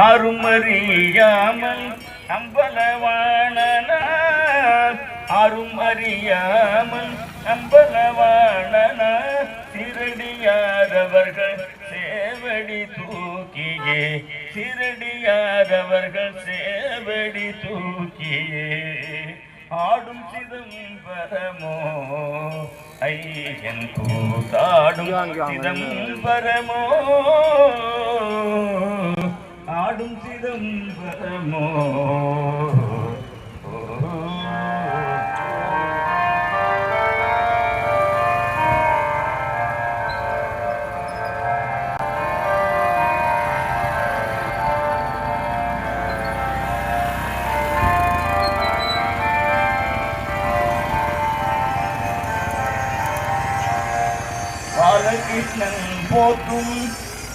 அருமறியாமல் அம்பலவாணனார். அரும் அறியாமல் அம்பலவாணனா சிறடியாரவர்கள் சேவடி தூக்கியே. சிறடியாரவர்கள் சேவடி தூக்கியே. ஆடும் சிதம்பரமோ ஐயன் கூத்தாடும் சிதம்பரமோ. ஆடும் சிதம்பரமோ? பாலகிருஷ்ணன் போற்றும்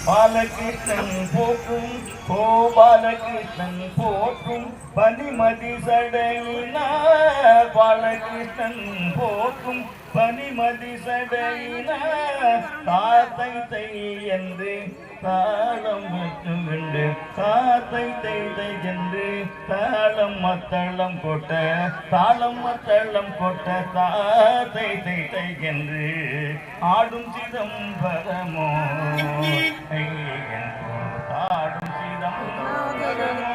பாலகிருஷ்ணன் போற்றும் ஓ பாலகிருஷ்ணன் போற்றும் பனிமதி சடையினார். பாலகிருஷ்ணன் போற்றும் பனிமதி சடையினார். தாத்தை என்று தாளம் முத்துண்டு தாத்தை தைதை தை என்று தாளம் மத்தளம் போட்ட தாளம் மத்தளம் போட்ட தாத்தை தைதை தை என்று ஆடும் சிதம்பரமோ ஐயன் ஆடும் சிதம்பரமோ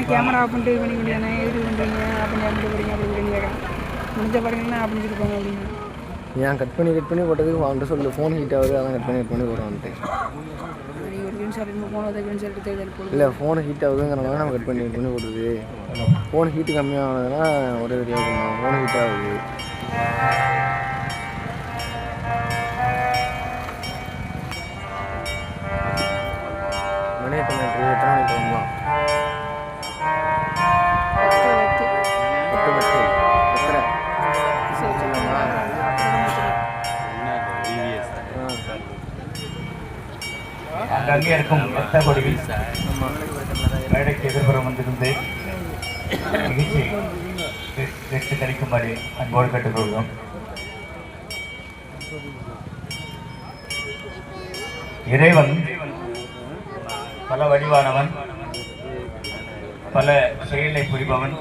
கேவனா கேமரா ஆஃப் பண்ணிட்டு பண்ணி முடியாதுண்ணே எதுக்கு பண்ணுறீங்க அப்படின்னு பண்ணிட்டு போகிறீங்க அப்படி இப்படின்னு கேட்குறேன். முடிஞ்ச பாருங்கன்னா அப்படின்னு சொல்லிருப்பாங்க அப்படின்னு. ஏன் கட் பண்ணி கட் பண்ணி போட்டதுக்கு அவன்கிட்ட சொல்லு ஃபோன் ஹீட் ஆகுது அதான் கட் பண்ணி கட் பண்ணி தேர்தல் போடுங்க இல்லை ஃபோன் ஹீட் ஆகுதுங்கிறனால நம்ம கட் பண்ணி கட் பண்ணி போடுறது. ஃபோன் ஹீட்டு கம்மியானதுன்னா ஒரே பண்ணுவோம் ஃபோன் ஹீட் ஆகுது. ஆ அங்கங்கே இருக்கும். ரத்த கொடிகள் மேடைக்கு எதிர்புறம் வந்திருந்து நிகழ்ச்சி வெற்றி கழிக்கும்படி அன்போடு கேட்டுக்கொள்கிறோம். இறைவன் பல வடிவானவன் பல செயலை புரிபவன்.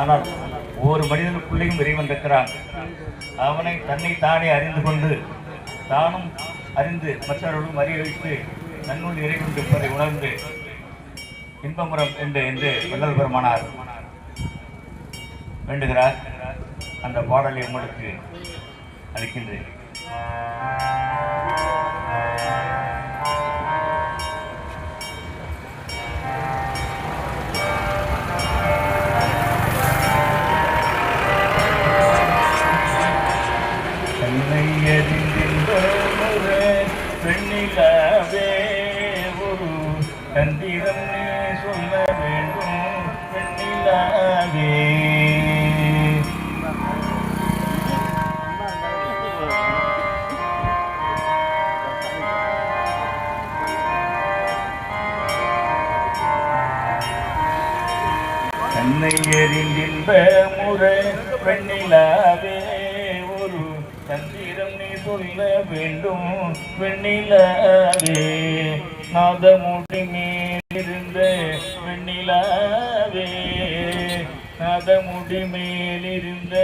ஆனால் ஒவ்வொரு மனிதனுக்குள்ளேயும் இறைவன் இருக்கிறான். அவனை தன்னை தானே அறிந்து கொண்டு தானும் அறிந்து மற்றவர்களும் அறிய வைத்து நன்னூல் இறைவன் உணர்ந்து இன்பமுறம் என்று என்று வள்ளல் பெருமானார் வேண்டுகிறார். அந்த பாடலை உங்களுக்கு அளிக்கின்றேன். தந்திரம் நீ சொல்ல வேண்டும் பெண்ணிலாகே தன்னை எறிந்தின்ப முறை பெண்ணிலாவே ஒரு தந்திரம் நீ சொல்ல வேண்டும் பெண்ணிலாவே நாதமுடி மேலிருந்த வெண்ணிலாவே. நாதமுடி மேலிருந்த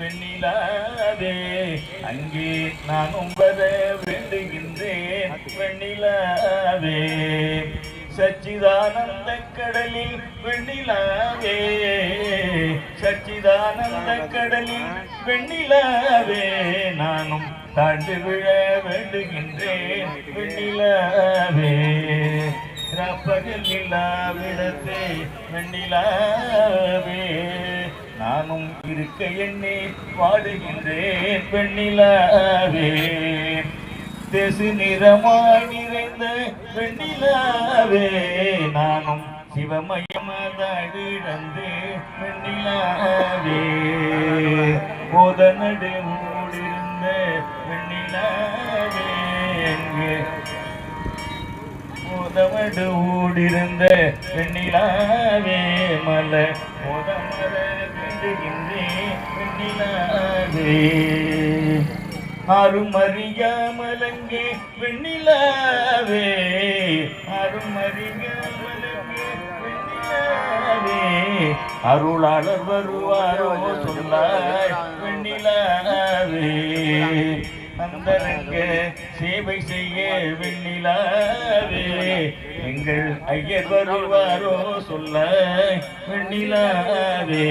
வெண்ணிலாவே. அங்கே நான் உம்பத வேண்டுகின்றேன் வெண்ணிலாவே. சச்சிதானந்த கடலில் வெண்ணிலாவே. சச்சிதானந்த கடலில் வெண்ணிலாவே. நானும் தாண்டு விழ வேண்டுகின்றேன். வெண்ணிலாவே ரப்பகல் இல்லாவிடத்தே வெண்ணிலாவே. நானும் இருக்க எண்ணி பாடுகின்றேன் வெண்ணிலாவே. தேசு நிறமாய் நிறைந்த வெண்ணிலாவே. நானும் சிவமயமதழிழந்து வெண்ணிலாவே. போத நடு ஊடிருந்த வெண்ணிலாவே எங்கே உதவடு ஊடிருந்த வெண்ணிலாவே. மலை உதமர வெண்ணிலாவே அருமறியாமலங்கே வெண்ணிலாவே. அருமறியாமலங்கே வெண்ணிலாவே. அருளாளர் வருவாரோ சொல்லாய் வெண்ணிலாவே. அந்தரங்க சேவை செய்ய வெண்ணிலாவே. எங்கள் ஐயர் வருவாரோ சொல்ல வெண்ணிலாவே.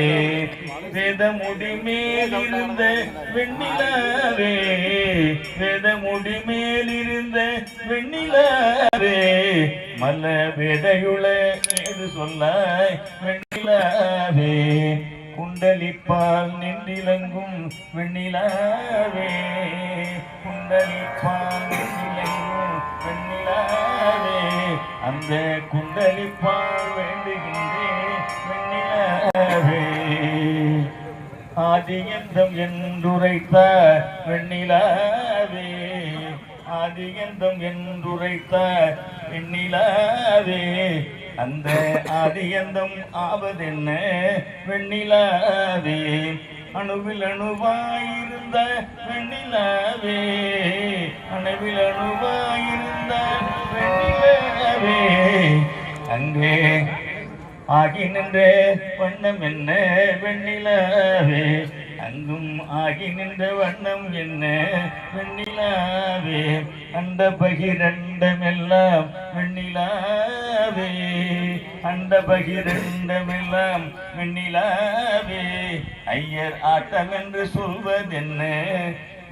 வேதமுடி மேலிருந்த வெண்ணிலாவே. வேதமுடி மேலிருந்த வெண்ணிலாவே. மல்ல வேதையுள ஏது சொல்லாய் வெண்ணிலாவே. குண்டலிப்பால் நின்றிலங்கும் வெண்ணிலாவே. குண்டலிப்பால் நின்றிலங்கும் வெண்ணிலாவே. அந்த குண்டலிப்பால் வேண்டுகின்றேன் வெண்ணிலாவே. ஆதியந்தம் என்றுரைத்த வெண்ணிலாவே. ஆதியந்தம் என்றுரைத்த வெண்ணிலாவே. அந்த ஆதியந்தம் ஆவதென்ன? வெண்ணிலாவே அணுவில் அணுவாயிருந்த வெண்ணிலாவே அணுவில் அணுவாயிருந்த வெண்ணிலாவே. அங்கே ஆகி நின்ற வண்ணம் என்ன? வெண்ணிலாவே. அங்கும் ஆகி நின்ற வண்ணம் என்ன? வெண்ணிலாவே. அந்த பகிரண்டமெல்லாம் வெண்ணிலாவே. அந்த பகிரண்டமெல்லாம் வெண்ணிலாவே. ஐயர் ஆட்டம் என்று சொல்வதென்ன?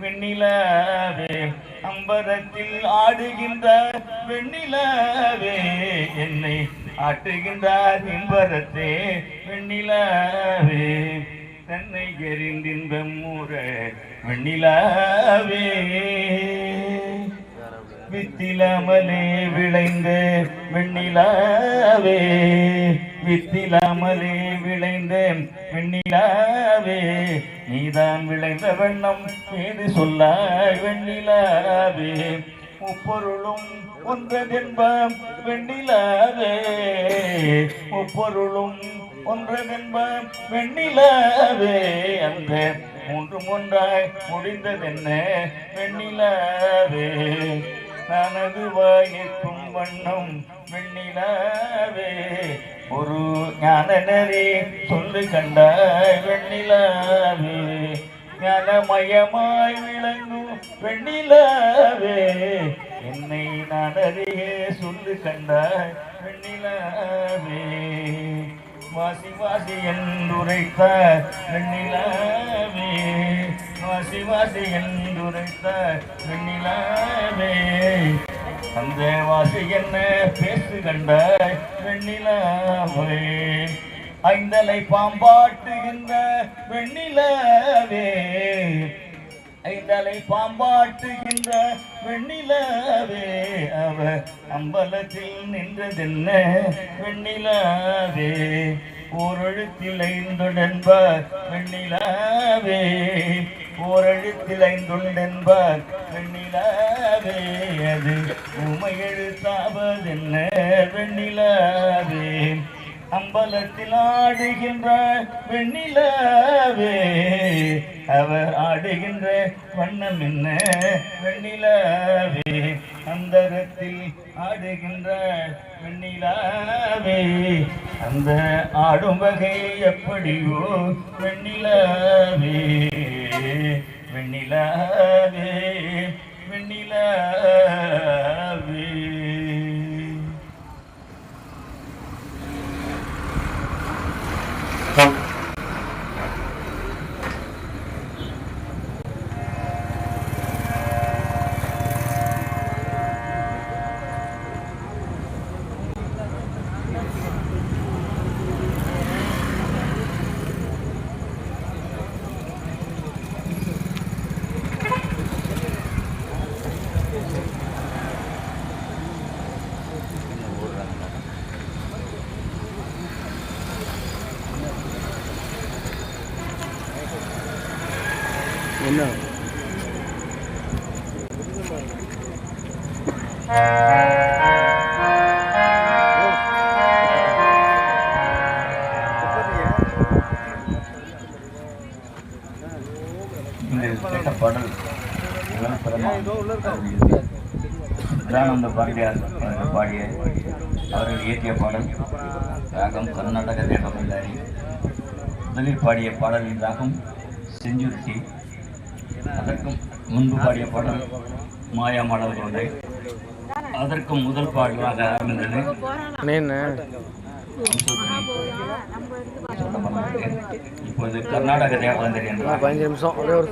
வெண்ணிலாவே. அம்பரத்தில் ஆடுகின்றார் வெண்ணிலாவே. என்னை ஆட்டுகின்றார் இன்பரத்தே வெண்ணிலாவே. தன்னை எறிந்தின்பம் மூற வெண்ணிலாவே. வித்திலமலே விளைந்து வெண்ணிலாவே வித்திலாமலே விளைந்த வெண்ணிலாவே. நீதான் விளைந்த வண்ணம் ஏது சொல்லாய் வெண்ணிலாவே. முப்பொருளும் ஒன்றதென்பம் வெண்ணிலாவே. முப்பொருளும் ஒன்றதென்பம் வெண்ணிலாவே. அந்த மூன்றும் ஒன்றாய் முடிந்ததென்ன வெண்ணிலாவே. நனதுவாய் நிற்கும் வண்ணம் வெண்ணிலாவே. ஒரு ஞான நெறி சொல்லு கண்டாய் வெண்ணிலாவே. ஞானமயமாய் விளங்கும் வெண்ணிலாவே. என்னை நான் அறிய சொல்லு கண்டாய் வெண்ணிலாவே. வாசி வாசி என்றுரைத்த வெண்ணிலாவே. வாசி வாசி என்றுரைத்த வெண்ணிலாவே. அந்த வாசி என்ன பேசு கண்ட வெண்ணிலாவே. ஐந்தலை பாம்பாட்டுகின்ற வெண்ணிலாவே. ஐந்தலை பாம்பாட்டுகின்ற வெண்ணிலாவே. அவ அம்பலத்தில் நின்றதென்ன வெண்ணிலாவே. ஓரெழுத்தில் ஐந்துடன்ப வெண்ணிலாவே. ஓரெழுத்தில் ஐந்துண்டென்பார் வெண்ணிலாவே அது. உமை எழுத்தாவதென்ன வெண்ணிலாவே. அம்பலத்தில் ஆடுகின்ற வெண்ணிலாவே. அவர் ஆடுகின்ற வண்ணம் என்ன வெண்ணிலாவே. அந்தரத்தில் ஆடுகின்ற வெண்ணிலாவே. அந்த ஆடும் வகை எப்படியோ வெண்ணிலாவே. வெண்ணிலாவே வெண்ணிலாவே விதானந்த பாரதியார் பாடிய அவர்கள் இயற்றிய பாடல் ராகம் கர்நாடக தேவபந்தாரி முதலில் பாடிய பாடலின் ராகம் செஞ்சுருட்டி அதற்கும் முன்பு பாடிய பாடல் மாயா மாடல் கொண்டை அதற்கும் முதல் பாடலாக அமைந்தது. இப்போது கர்நாடக தேவபந்தரி ஒரு என்றார் பதினஞ்சு நிமிஷம் ஒரே ஒரு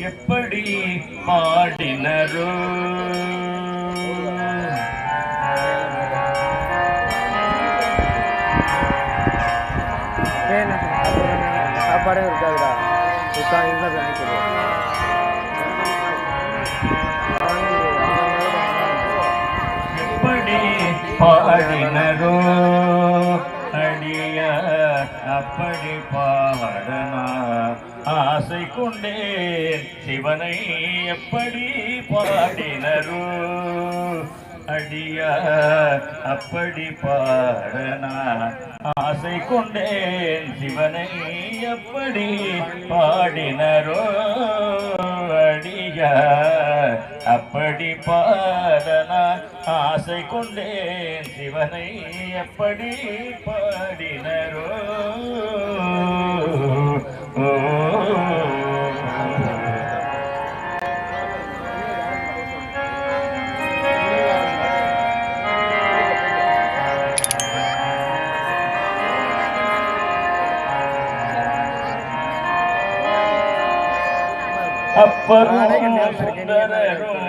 எப்படி பாடினரோ? சாப்பாடே இருக்காதுடா. எப்படி பாடினரோ? அப்படி பாடனா ஆசை கொண்டேன். சிவனை எப்படி பாடினரோ அடிய அப்படி பாடனா ஆசை கொண்டேன். சிவனை எப்படி பாடினரோ அடிய அப்படி பாடனா ஆசை கொண்டேன். சிவனை எப்படி பாடினரோ அப்பரும் சுந்தரரும்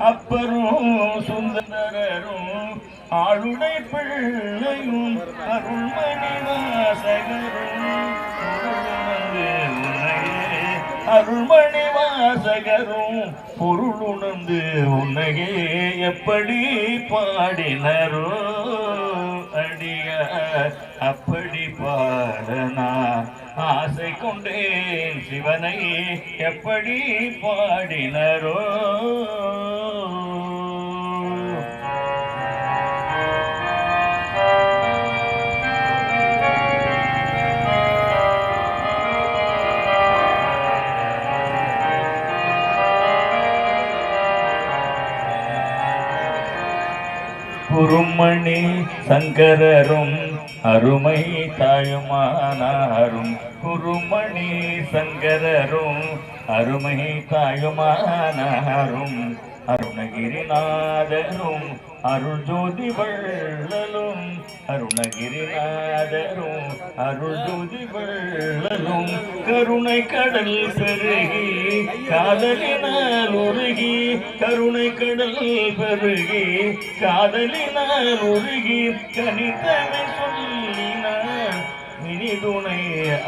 அப்பரும் சுந்தரரும் ஆளுடை பிள்ளையும் அருள்மணி வாசகரும் பொருளுணர்ந்து உன்னையே அருள்மணி வாசகரும் பொருளுணர்ந்து உன்னையே எப்படி பாடினரோ? அடிய அப்படி பாடனா? ஆசை கொண்டேன் சிவனை எப்படி பாடினரோ? குருமணி சங்கரரும் அருமை தாயுமானாரும். குருமணி சங்கரரும் அருமை தாயுமானாரும். அருணகிரிநாதரும் அருள் ஜோதி வள்ளலும் அருணகிரிநாதரும் அருள் ஜோதி வள்ளலும் கருணை கடல் பெருகி காதலினால் உருகி கருணை கடல் பெருகி காதலினால் உருகி கனித்தமிழ் சொல்லினான். இனிதுணை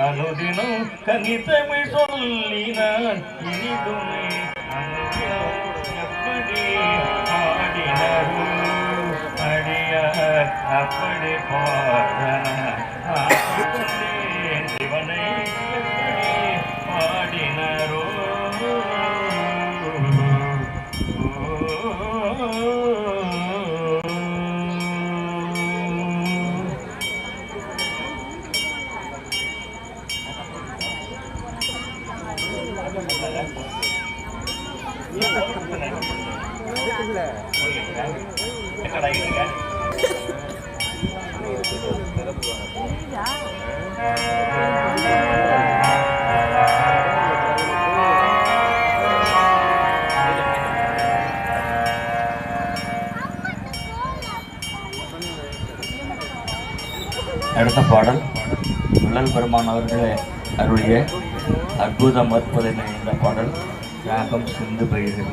அனுதினம் கனித்தமிழ் சொல்லினான். இனிதுணை அனுதினம் எப்படி அடியார் அப்படி பாடன சிவனை எப்படி பாடினரோ என்னடா இதுங்க? அடுத்த பாடல். முள்ளல் பெருமான் அவர்களே அருளிய அற்புதம் அற்புதம் இந்த பாடல். ராகம் சிந்து பயிர்கள்